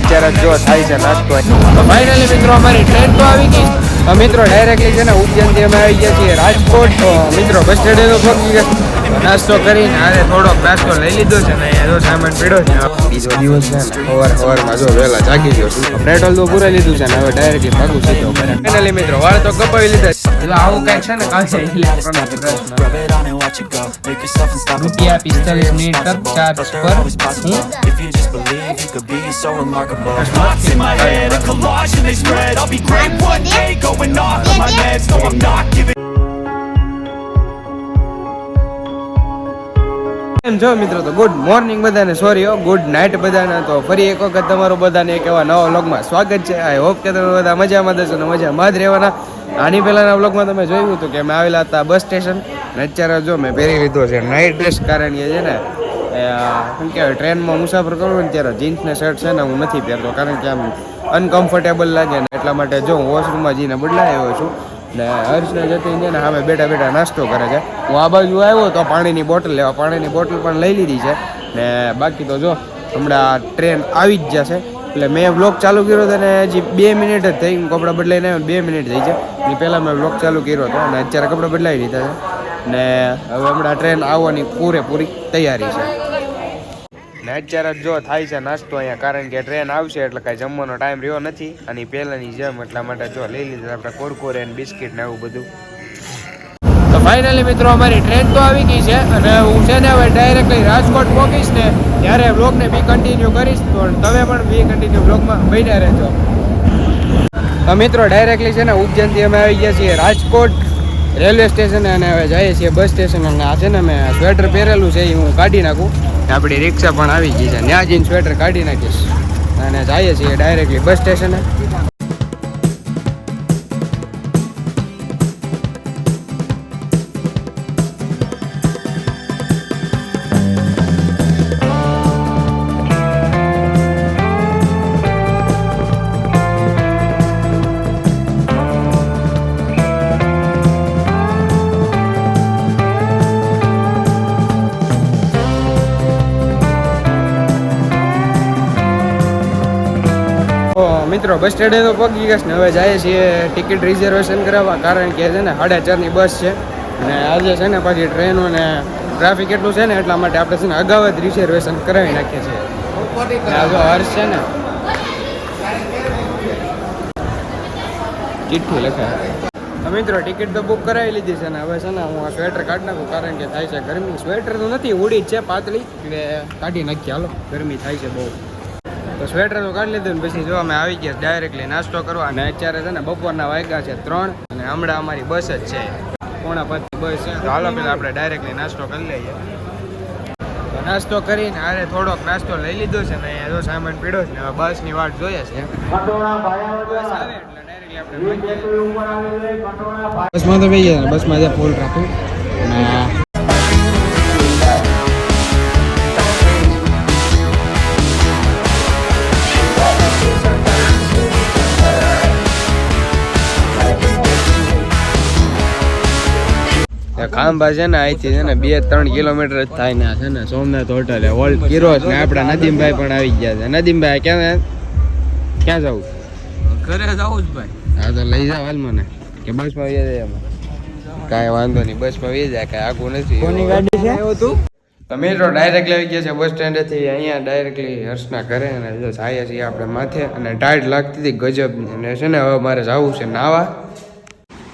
અત્યારે જો થાય છે નાસ્તો તો ફાઇનલી મિત્રો અમારી ટ્રેન તો આવી ગઈ તો મિત્રો ડાયરેક્ટલી છે ને ઉજ્જૈનથી અમે આવી ગયા છીએ રાજકોટ મિત્રો બસ સ્ટેન્ડે તો પહોંચી ગયા નાસ્તો કરીને આજે થોડોક નાસ્તો લઈ લીધો છે ને એનો સામાન પીડ્યો છે બીજો દિવસ છે ને સવાર સવારમાં જો વહેલા જાગી ગયો છું પેટ્રોલ તો પૂરા લીધું છે ને હવે ડાયરેક્ટલી ભાગું સીધો ફાઇનલી મિત્રો વાળ તો કપાવી લીધા છે. એટલે આવું કંઈક છે ને કાંઈ watch it go. Make yourself unstoppable. રૂપિયા પિસ્તાલીસ મિનિટ તક ચાર્જ પર હું. If you just believe, you could be so remarkable. Thoughts in my head, a collage and they spread. I'll be great one day, going off of my meds. No, I'm not giving. જો મિત્રો તો good morning બધાને sorry હો good night બધાને તો ફરી એક વખત તમારું બધાને એક એવા નવા વ્લોગમાં સ્વાગત છે આઈ હોપ કે તમે બધા મજામાં દશો ને મજામાં જ રહેવાના આની પહેલાંના વ્લોગમાં તમે જોયું હતું કે અમે આવેલા હતા બસ સ્ટેશન અને અત્યારે જો મેં પહેરી લીધો છે નાઇટ ડ્રેસ કારણ કે છે ને શું કહેવાય ટ્રેનમાં મુસાફર કરું ને ત્યારે જીન્સ ને શર્ટ છે ને હું નથી પહેરતો, કારણ કે આમ અનકમ્ફર્ટેબલ લાગે ને એટલા માટે જો હું વોશરૂમમાં જઈને બદલાઈ આવ્યો છું ને હર્ષને જતી ને સામે બેઠા બેઠા નાસ્તો કરે છે. હું આ બાજુ આવ્યો તો પાણીની બોટલ લેવા, પાણીની બોટલ પણ લઈ લીધી છે ને બાકી તો જો હમણાં ટ્રેન આવી જ જશે. એટલે મેં બ્લોક ચાલુ કર્યો હતો ને હજી બે મિનિટ જ થઈ કપડાં બદલાઈને બે મિનિટ થઈ છે. એ પહેલાં મેં વ્લોગ ચાલુ કર્યો હતો અને અત્યારે કપડાં બદલાવી લીધા છે. ને હવે હમણાં ટ્રેન આવવાની પૂરેપૂરી તૈયારી છે. ને અત્યારે જ થાય છે નાસ્તો અહીંયા, કારણ કે ટ્રેન આવશે એટલે કાંઈ જમવાનો ટાઈમ રહ્યો નથી. અને પહેલાંની જેમ એટલા માટે જો લઈ લીધા આપણે કોરકોરે ને ને એવું બધું. તો ફાઇનલી મિત્રો, અમારી ટ્રેન તો આવી ગઈ છે અને હું છે ને હવે ડાયરેક્ટલી રાજકોટ પહોંચીશ ને ત્યારે બ્લોગને બી કન્ટિન્યુ કરીશ. પણ તમે પણ બી કન્ટિન્યુ બ્લોગમાં બન્યા રહેજો. તો મિત્રો ડાયરેક્ટલી છે ને ઉજ્જૈનથી અમે આવી ગયા છીએ રાજકોટ રેલવે સ્ટેશન અને હવે જઈએ છીએ બસ સ્ટેશન. અને આ છે ને મેં સ્વેટર પહેરેલું છે, એ હું કાઢી નાખું. આપણી રિક્ષા પણ આવી ગઈ છે. ત્યાં જઈને સ્વેટર કાઢી નાખીશ. અને જઈએ છીએ ડાયરેક્ટલી બસ સ્ટેશને. મિત્રો, બસ સ્ટેન્ડે તો પગી ગયા ને હવે જઈએ છીએ ટિકિટ રિઝર્વેશન કરાવવા, કારણ કે છે ને સાડા ચારની બસ છે. અને આજે છે ને પાછી ટ્રેનો ને ટ્રાફિક એટલું છે ને, એટલા માટે આપણે છે ને અગાઉ જ રિઝર્વેશન કરાવી નાખીએ છીએ. અને આ જો હર્ષ છે ને. ચિઠ્ઠી લખાય મિત્રો, ટિકિટ તો બુક કરાવી લીધી છે ને, હવે છે ને હું આ સ્વેટર કાઢી નાખું, કારણ કે થાય છે ગરમી. સ્વેટર તો નથી, ઉડી જ છે પાતળી. એટલે કાઢી નાખીએ, હાલો. ગરમી થાય છે બહુ. તો સ્વેટર તો કાઢી લીધું ને પછી જો અમે આવી ગયા ડાયરેક્ટલી નાસ્તો કરવા અને અત્યારે છે ને બપોરના વાગ્યા છે ત્રણ અને હમણાં અમારી બસ જ છે. પોણા પાંચની બસ છે. તો હાલો પેલા આપણે ડાયરેક્ટલી નાસ્તો કરી લઈએ. તો નાસ્તો કરીને હારે થોડોક નાસ્તો લઈ લીધો છે ને અહીંયા જો સામાન પીડો છે ને હવે બસની વાટ જોઈએ છે. બસ આવે એટલે ડાયરેક્ટલી આપણે બસમાં તો બેસી ગયા બસમાં ફૂલ રાખું ખાંભા છે ને અહીંથી છે ને બે ત્રણ કિલોમીટર જ થાય ને છે ને સોમનાથ હોટલ ઓલ્ડ કિરોસ ને આપણા નદીમભાઈ પણ આવી ગયા છે. નદીમભાઈ ક્યાં ક્યાં જવું ઘરે જવું જ ભાઈ. હા તો લઈ જાવ હાલ મને કે બસમાં વી જાય એમાં? કાંઈ વાંધો નહીં બસમાં વી જાય કાંઈ આખું નથી. કોની ગાડી છે? તો? મેટ્રો ડાયરેક્ટલી આવી ગયા છે બસ સ્ટેન્ડેથી અહીંયા ડાયરેક્ટલી હર્ષના ઘરે અને જો જાય છીએ આપણે માથે. અને ટાઈટ લાગતી હતી ગજબની. અને છે ને હવે મારે જવું છે નાવા.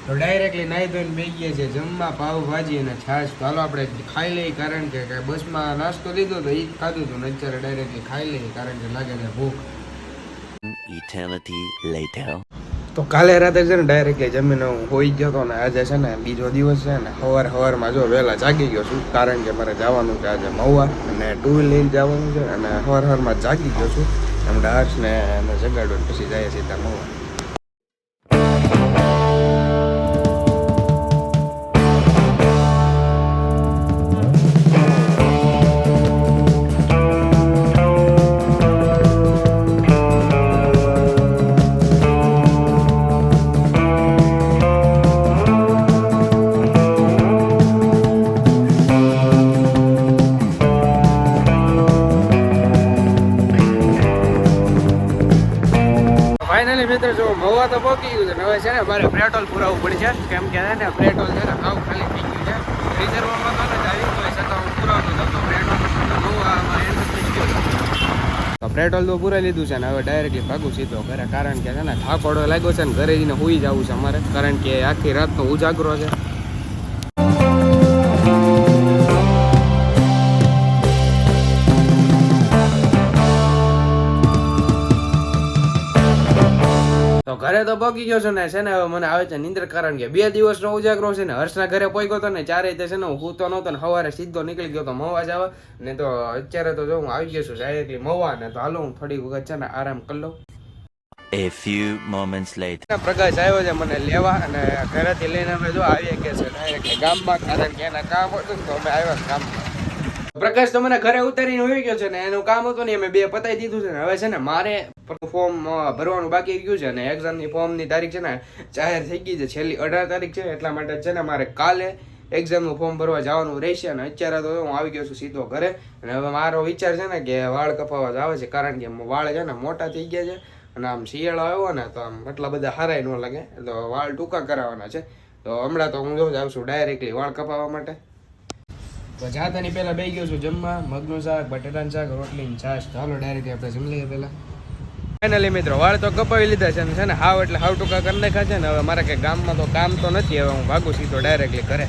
તો ડાયરેક્ટલી નાહી ધોઈને બેસી છીએ જમવા પાવભાજી અને છાશ. તો હાલો આપણે ખાઈ લઈએ કારણ કે કાંઈ બસમાં નાસ્તો લીધો તો એ જ ખાધું હતું ને અત્યારે ડાયરેક્ટલી ખાઈ લઈએ કારણ કે લાગે છે ભૂખ. Eternity later. તો કાલે રાતે છે ને ડાયરેક્ટલી જમીને હું હોઈ ગયો હતો ને આજે છે ને બીજો દિવસ છે ને સવાર સવારમાં જો વહેલા જાગી ગયો છું કારણ કે મારે જવાનું છે આજે મહુવા અને ટુ વ્હીલ લઈને જવાનું છે અને સવાર સવારમાં જાગી ગયો છું. એમ હર્ષને એને જગાડો ને પછી જાય સીધા મહુવા. ફાઇનલી મિત્ર, જો મવા તો પહોંચી ગયું છે, ને હવે છે ને મારે પેટ્રોલ પુરાવવું પડશે. કેમ કે છે ને પેટ્રોલ છે ને હાવ ખાલી થઈ ગયું છે. રિઝર્વમાં તો નથી આવ્યું, તો છતાં હું પુરાવતો હતો. પેટ્રોલ તો પૂરાઈ લીધું છે ને, હવે ડાયરેક્ટલી ભાગું સીધો ઘરે. કારણ કે છે ને થાકોડો લાગ્યો છે ને ઘરે જઈને સુઈ જવું છે અમારે. કારણ કે આખી રાતનો ઉજાગરો છે. ઘરે તો પગી ગયો છું ને છે ને હવે મને આવે છે નિંદ્ર કારણ કે બે દિવસનો ઉજાગરો છે ને હર્ષના ઘરે પહોંચ્યો હતો ને ચારે તે છે ને હું સૂતો નહોતો ને સવારે સીધો નીકળી ગયો તો મહવા જવા ને તો અત્યારે તો જો હું આવી ગયો છું ડાયરેક્ટલી મવા ને તો હાલો હું થોડી વખત છે ને આરામ કરી લઉં. A few moments later. પ્રકાશ આવ્યો છે મને લેવા અને ઘરેથી લઈને અમે જો આવીએ કે છે ડાયરેક્ટલી ગામમાં કારણ કે એના કામ હતું તો અમે આવ્યા ગામમાં. પ્રકાશ તો મને ઘરે ઉતારીને હોઈ ગયો છે ને એનું કામ હતું ને મેં બે પતાવી દીધું છે ને. હવે છે ને મારે ફોર્મ ભરવાનું બાકી ગયું છે ને એક્ઝામની ફોર્મની તારીખ છે ને જાહેર થઈ ગઈ છે. છેલ્લી અઢાર તારીખ છે, એટલા માટે છે ને મારે કાલે એક્ઝામનું ફોર્મ ભરવા જવાનું રહેશે અને અત્યારે તો હું આવી ગયો છું સીધો ઘરે. અને હવે મારો વિચાર છે ને કે વાળ કપાવવા જ આવે છે, કારણ કે વાળ છે ને મોટા થઈ ગયા છે અને આમ શિયાળો આવ્યો ને તો આમ એટલા બધા હારાય ન લાગે. તો વાળ ટૂંકા કરાવવાના છે. તો હમણાં તો હું જો જ આવશું ડાયરેક્ટલી વાળ કપાવવા માટે. તો જાતાની પહેલાં બેસી ગયો છું જમવા, મગનું શાક, બટેટાનું શાક રોટલી ને છાશ ચાલો ડાયરેક્ટ આપણે જમી લઈએ પહેલાં. ફાઇનલી મિત્રો, વાળ તો કપાવી લીધા છે છે ને, હાવ એટલે હાવ ટૂંકા કરી નાખ્યા છે ને, હવે મારે કે ગામમાં તો કામ તો નથી, હવે હું ભાગું સીધો ડાયરેક્ટલી ઘરે.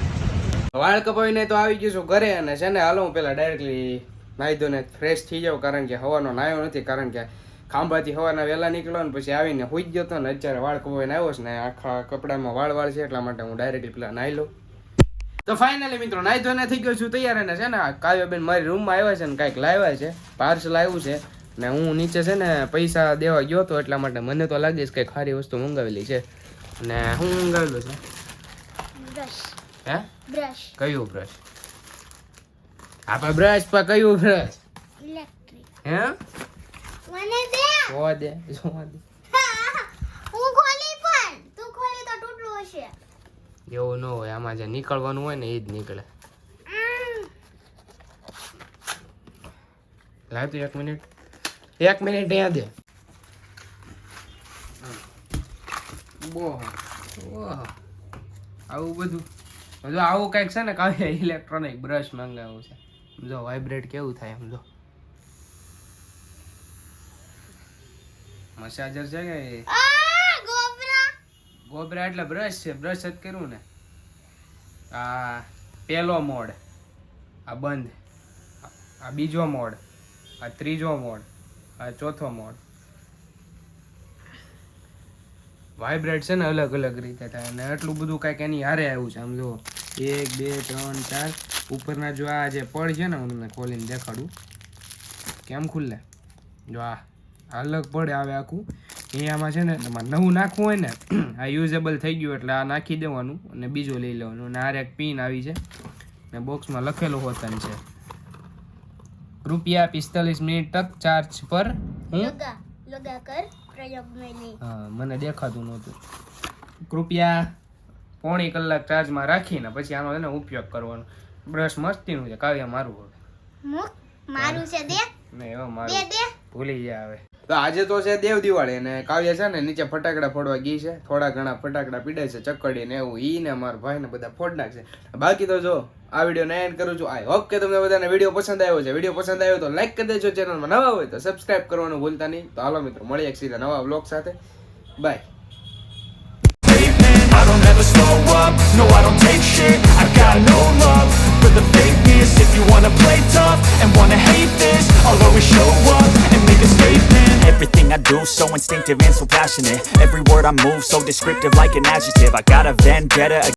વાળ કપાવીને તો આવી ગયું છું ઘરે અને છે ને, હાલો હું પહેલાં ડાયરેક્ટલી નાહી ધોઈને ફ્રેશ થઈ જાઉં, કારણ કે હવાનો નાયો નથી, કારણ કે ખાંભાથી હવાના વહેલા નીકળ્યો ને પછી આવીને હોઈ જ ગયો હતો ને, અત્યારે વાળ કપાવીને આવ્યો છે ને, આખા કપડામાં વાળ વાળ છે એટલા માટે હું ડાયરેક્ટલી પેલા નાહી લઉં. તો ફાઇનલી મિત્રો નાઈ ધોઈને થઈ ગયો છું તૈયાર અને છે ને કાવ્યબેન મારી રૂમમાં આવ્યા છે ને કાંઈક લાવ્યા છે પાર્સલ આવ્યું છે ને હું નીચે છે ને પૈસા દેવા ગયો હતો એટલા માટે મને તો લાગે છે કંઈક સારી વસ્તુ મંગાવેલી છે. ને હું મંગાવેલું છે? બ્રશ હે? બ્રશ કયું બ્રશ આપણે બ્રશ પર કયું બ્રશ ઇલેક્ટ્રિક હે? મને દે. જોવા દે જોવા દે હું ખોલી પણ તું ખોલી તો તૂટલું હશે એવું ન હોય આમાં જે નીકળવાનું હોય ને એ જ નીકળે. લાવ તું એક મિનિટ. એક મિનિટ અહીંયા દે. ઓહ. આવું બધું. જો આવું કંઈક છે ને કાવ્ય ઇલેક્ટ્રોનિક બ્રશ મંગાવ્યું છે. જો વાઇબ્રેટ કેવું થાય એમ જો. મસાજર છે કે ગોબરા એટલે બ્રશ છે બ્રશ જ કર્યું ને. આ પેલો મોડ, આ બંધ, આ બીજો મોડ, આ ત્રીજો મોડ, આ ચોથો મોડ. વાઇબ્રેટ છે ને અલગ અલગ રીતે થાય અને આટલું બધું કાંઈક એની હારે આવ્યું છે. આમ એક, બે, ત્રણ, ચાર. ઉપરના જો આ જે પડ છે ને હું તમને ખોલીને દેખાડું. કેમ ખુલ્લે? જો આ અલગ પડે આવે આખું. અહીંયામાં છે ને તમારે નવું નાખવું હોય ને આ યુઝેબલ થઈ ગયું એટલે આ નાખી દેવાનું અને બીજું લઈ લેવાનું. અને આ એક પિન આવી છે. ને બોક્સમાં લખેલું હોતન છે. રૂપિયા પિસ્તાલીસ મિનિટ તક ચાર્જ પર હું? મને દેખાતું નહોતું. કૃપયા પોણી કલાક ચાર્જમાં રાખીને પછી આનો એને ઉપયોગ કરવાનો. બ્રશ મસ્તીનું છે કાવ્ય મારું હવે. મારું છે દે. ને એવા મારું ભૂલી જાય હવે. તો આજે તો છે દેવ દિવાળી અને કાવ્ય છે ને નીચે ફટાકડા ફોડવા ગઈ છે. થોડા ઘણા ફટાકડા પીડે છે ચકડી ને એવું, ઈ ને મારા ભાઈ ને બધા ફોડ નાખશે બાકી તો જો, આ વીડિયો ને કરું છું. આઈ હોપ કે તમને બધાને વીડિયો પસંદ આવ્યો છે. વીડિયો પસંદ આવ્યો તો લાઈક કરી દેજો. ચેનલમાં નવા હોય તો સબસ્ક્રાઇબ કરવાનું ભૂલતા નહીં. તો હાલો મિત્રો, મળીએ સીધા નવા બ્લોગ સાથે. Bye no, I don't take shit. If you wanna play tough and wanna hate this, I'll always show up and make a statement. Everything I do so instinctive and so passionate. Every word I move so descriptive like an adjective. I got a vendetta